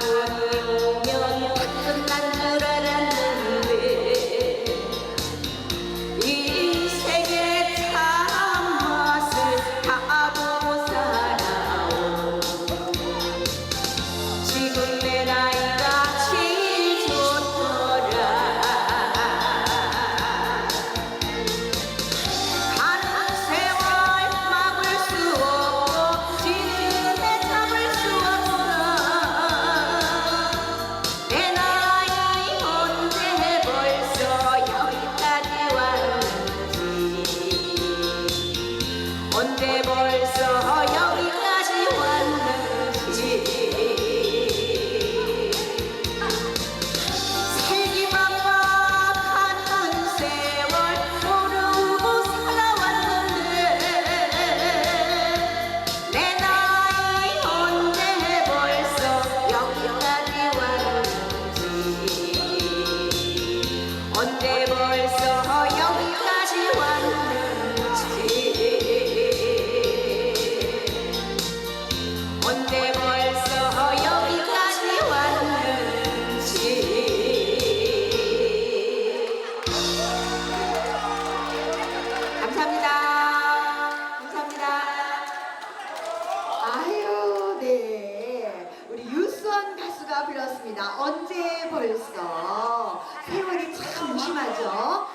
amor. 벌써 여기까지 왔는지. 살기막막한 세월 모르고 살아왔는데. 내 나이 언제 벌써 여기까지 왔는지. 언제 가수가 불렀습니다. 언제 벌써. 세월이 참 무심하죠?